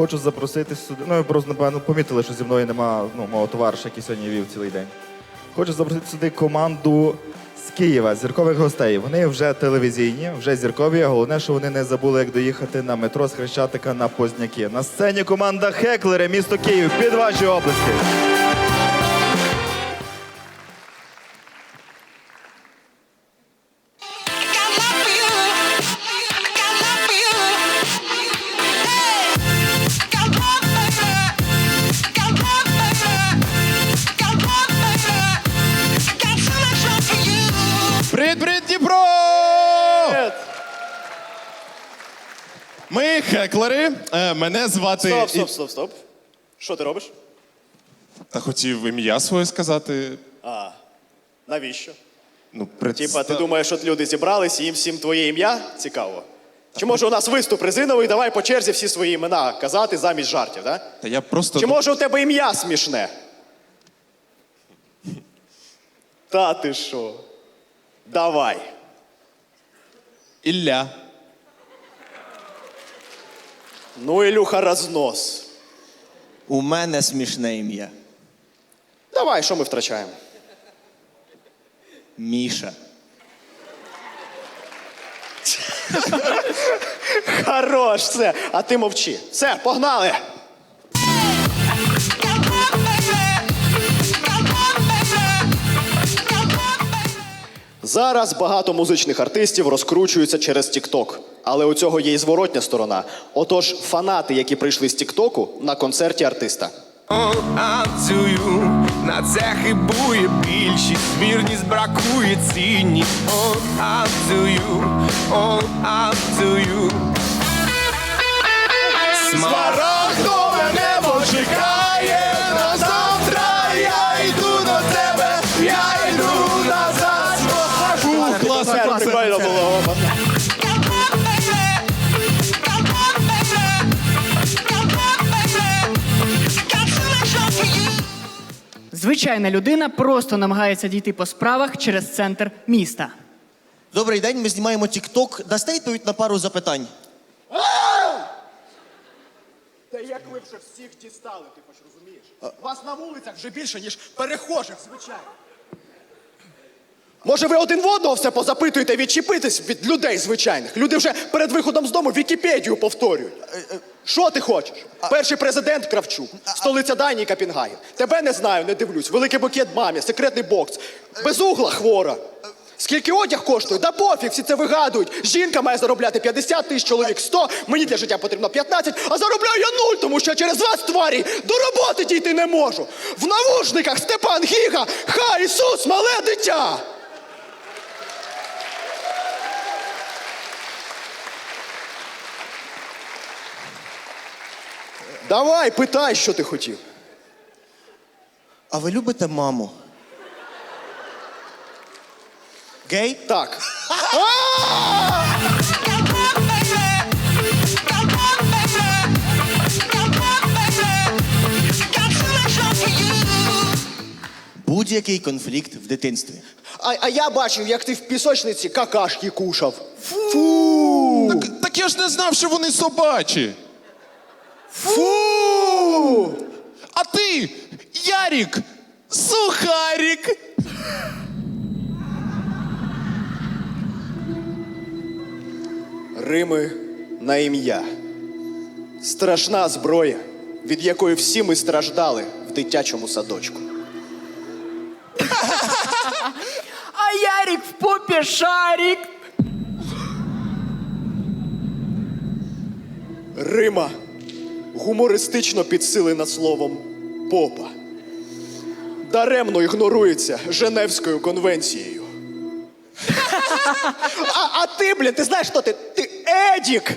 Хочу запросити сюди. Ну, ви напевно, помітили, що зі мною нема ну, мого товариша, який сьогодні вів цілий день. Хочу запросити сюди команду з Києва, зіркових гостей. Вони вже телевізійні, вже зіркові. Головне, що вони не забули, як доїхати на метро з Хрещатика на Позняки. На сцені команда Хеклери, місто Київ. Під ваші облески. Дніпро! Ми хеклери. Е, Мене звати. Стоп, стоп, стоп, стоп. Що ти робиш? Та хотів ім'я своє сказати. А, навіщо? Ну, представ... Типа, ти думаєш, що люди зібрались і їм всім твоє ім'я? Цікаво. Чи може у нас виступ резиновий, давай по черзі всі свої імена казати замість жартів, так? Та я просто. Чи може у тебе ім'я смішне? Та ти що? Давай. Ілля. Ну, Ілюха, рознос. У мене смішне ім'я. Давай, що ми втрачаємо? Міша. Хорош, все, а ти мовчи. Все, погнали! Зараз багато музичних артистів розкручуються через TikTok. Але у цього є і зворотня сторона. Отож, фанати, які прийшли з Тіктоку, на концерті артиста. На це хибує більшість, вірність бракує цінність. Звичайна людина просто намагається дійти по справах через центр міста. Добрий день, ми знімаємо TikTok. Дасте відповідь на пару запитань. Та як ви вже всіх дістали, ти хоч розумієш? Вас на вулицях вже більше, ніж перехожих, звичайно. Може, ви один в одного все позапитуєте, відчепитесь від людей звичайних. Люди вже перед виходом з дому Вікіпедію повторюють. Що ти хочеш? Перший президент Кравчук, столиця Данії Копенгаген. Тебе не знаю, не дивлюсь. Великий букет мамі, секретний бокс. Без угла хвора. Скільки одяг коштує? Да пофіг, всі це вигадують. Жінка має заробляти 50 тисяч, чоловік 100, мені для життя потрібно 15, а заробляю я нуль, тому що через вас, тварі, до роботи дійти не можу. В навушниках Степан Гіга, хай Ісус, мале дитя! Давай, питай, що ти хотів. А ви любите маму? Гей? Так. Будь-який конфлікт в дитинстві. А, а я бачив, як ти в пісочниці какашки кушав. Фу! Так, так я ж не знав, що вони собачі. Фу! А ти, Ярік, сухарік. Рими на ім'я. Страшна зброя, від якої всі ми страждали в дитячому садочку. А Ярик в попі шарик. Рима гумористично підсилена словом попа. Даремно ігнорується Женевською конвенцією. А, а ти, блін, ти знаєш, хто ти? Ти Едік!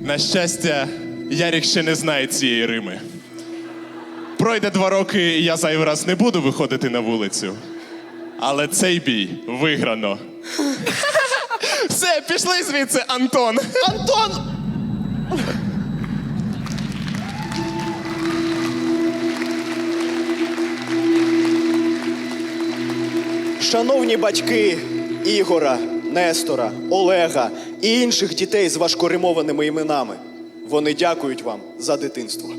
На щастя, Ярік ще не знає цієї Рими. Пройде два роки, і я зайвий раз не буду виходити на вулицю. Але цей бій виграно. Все, пішли звідси, Антон. Антон! Шановні батьки Ігора Нестора, Олега і інших дітей з важкоримованими іменами. Вони дякують вам за дитинство.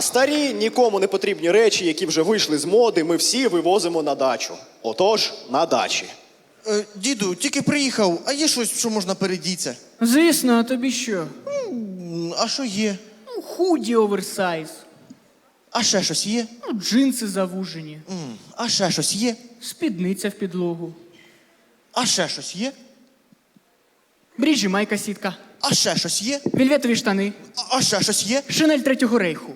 А старі нікому не потрібні речі, які вже вийшли з моди, ми всі вивозимо на дачу. Отож, на дачі. Е, діду, тільки приїхав, а є щось, що можна передіться? Звісно, а тобі що? М, А що є? Ну, худі оверсайз, А ще щось є? ну, джинси завужені, М, А ще щось є? спідниця в підлогу, А ще щось є? бріжі майка сітка, А ще щось є? вільветові штани, А- А ще щось є? шинель третього рейху,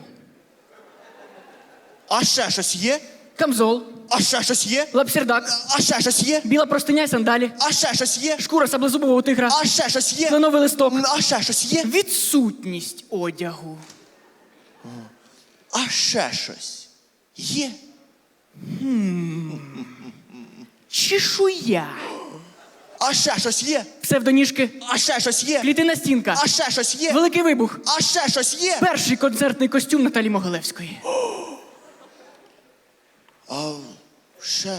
А ще щось є? камзол, А ще щось є? лапсердак, А ще щось є? біла простиня й сандалі, А ще щось є? шкура саблезубового тигра, А ще щось є? кленовий листок, А ще щось є? відсутність одягу. А ще щось є? Чешуя, А ще щось є? псевдоніжки, А ще щось є? клітина стінка, А ще щось є? великий вибух, А ще щось є? перший концертний костюм Наталі Могилевської. А ще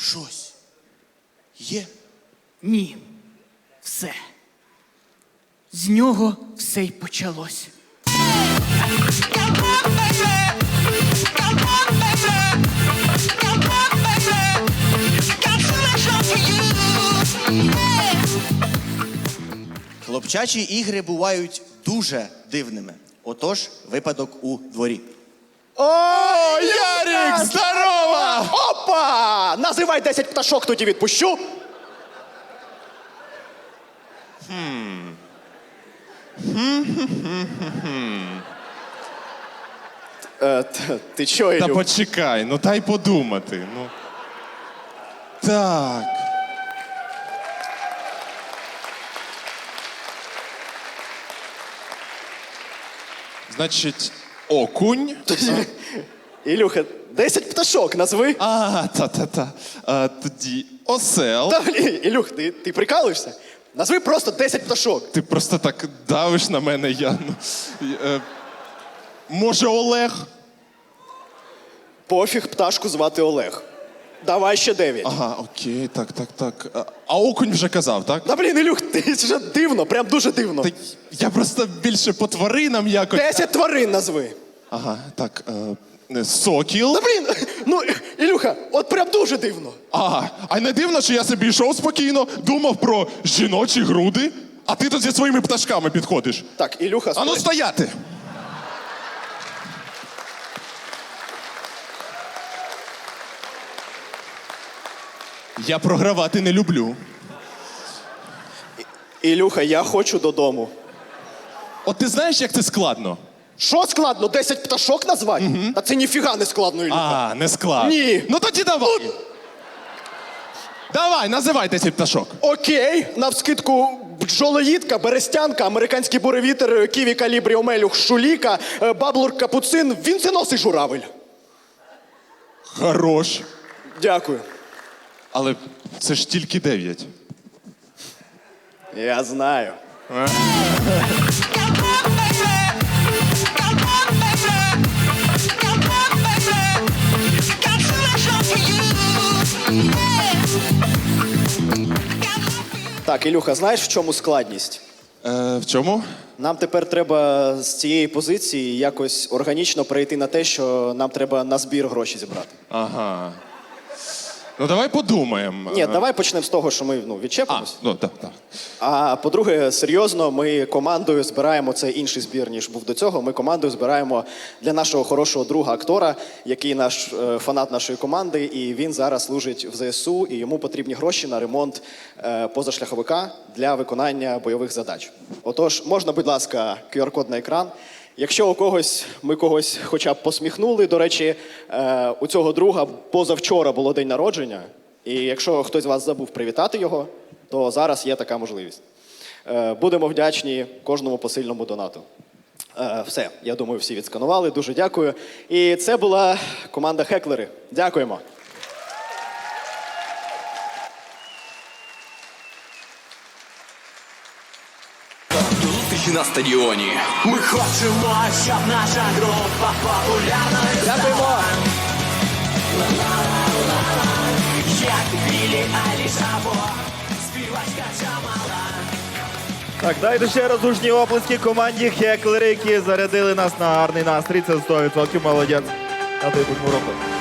щось є? Ні. Все. З нього все й почалось. Хлопчачі ігри бувають дуже дивними. Отож, випадок у дворі. О, Ярік, здорово! Опа! Називай 10 пташок, тоді відпущу. Е, т- Ти чого, Та Ілю? почекай, ну дай подумати. Ну. Так. Значить, окунь. Ілюха, 10 пташок назви. А, та-та-та. А, тоді осел. Та, блін, Ілюх, ти, ти прикалуєшся? Назви просто 10 пташок. Ти просто так давиш на мене, я. Ну, е, може, Олег? Пофіг пташку звати Олег. Давай ще 9. Ага, окей, так, так, так. А, а окунь вже казав, так? Та блін, Ілюх, ти вже дивно, прям дуже дивно. Та я просто більше по тваринам якось. 10 тварин назви. Ага, так. Е, сокіл. Та блін, ну Ілюха, от прям дуже дивно. Ага, а не дивно, що я собі йшов спокійно, думав про жіночі груди, а ти тут зі своїми пташками підходиш. Так, Ілюха, Ану стояти! Я програвати не люблю. Ілюха, я хочу додому. От ти знаєш, як це складно? Що складно, 10 пташок назвати? Та це ніфіга не складно, Ілюха. А, не складно. Ні. Ну тоді давай. Давай, називай 10 пташок. Окей, навскидку бджолоїдка, берестянка, американський буревітер, ківі калібрі, омелюх, шуліка, е, баблур, капуцин, вінценосий журавель. Хорош. Дякую. Але це ж тільки 9. Я знаю. Так, Ілюха, знаєш, в чому складність? Е, в чому? Нам тепер треба з цієї позиції якось органічно перейти на те, що нам треба на збір гроші зібрати. Ага. Ну давай подумаємо. Ні, давай почнемо з того, що ми ну, А, відчепимось. ну так, так. А по-друге, серйозно, ми командою збираємо це інший збір, ніж був до цього. Ми командою збираємо для нашого хорошого друга актора, який наш е, фанат нашої команди, і він зараз служить в ЗСУ, і йому потрібні гроші на ремонт е, позашляховика для виконання бойових задач. Отож, можна, будь ласка, QR-код на екран. Якщо у когось ми когось хоча б посміхнули, до речі, е, у цього друга позавчора було день народження, і якщо хтось з вас забув привітати його, то зараз є така можливість. Е, Будемо вдячні кожному посильному донату. Е, Все, я думаю, всі відсканували. Дуже дякую. І це була команда Хеклери. Дякуємо. На стадіоні. Ми хочемо, щоб наша група популярною Дякуємо. як білі Айліш або співачка Джамала. Так, дайте ще раз гучні оплески команді хеклери, які зарядили нас на гарний настрій. Це 100% молодець. А ти будь року.